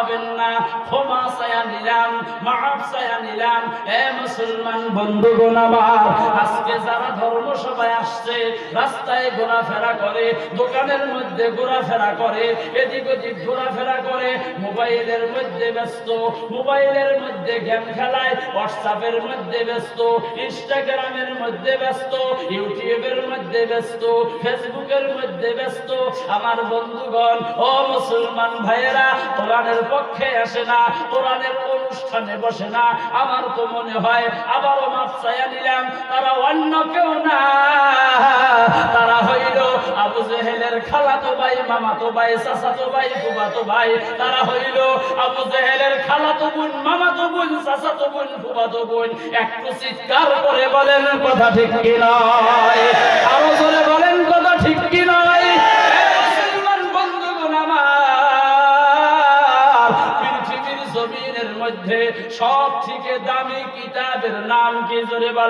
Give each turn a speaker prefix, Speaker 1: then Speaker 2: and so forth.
Speaker 1: পাবেন না। ক্ষমা চায়া নিলাম, মাফ চায়া নিলাম। এ মুসলমান বন্ধুগণ আমার, আজকে যারা ধর্ম সভায় আসছে, রাস্তায় ঘোরাফেরা করে, দোকানের মধ্যে ঘোরাফেরা করে, এদিক ওদিক ঘোরাফেরা মোবাইলের মধ্যে ব্যস্ত, মোবাইলের মধ্যে গেম খেলায় হোয়াটসঅ্যাপের মধ্যে ব্যস্ত ইনস্টাগ্রামের মধ্যে ব্যস্ত ইউটিউবের মধ্যে ব্যস্ত ফেসবুকের মধ্যে ব্যস্ত। আমার বন্ধুগণ, ও মুসলমান ভাইয়েরা, কোরআনের পক্ষে আসে না, কোরআনের অনুষ্ঠানে বসে না। আমার তো মনে হয়, আবারও মাপ চাইয়া নিলাম, তারা অন্য কেউ না। খালাতো ভাই মামাতো ভাই চাচাতো ভাই ফুবাতো ভাই, তারা হইল আবু জেহেলের খালাতো বোন মামাতো বোন চাচাতো বোন ফুবাতো বোন। একটু চিৎকার করে বলেন কথা ঠিক কি নয়? আরও জোরে বলেন কথা ঠিক কি নয়? মধ্যে সব থেকে দামি কিতাবের নাম কি? জোরে বলেন।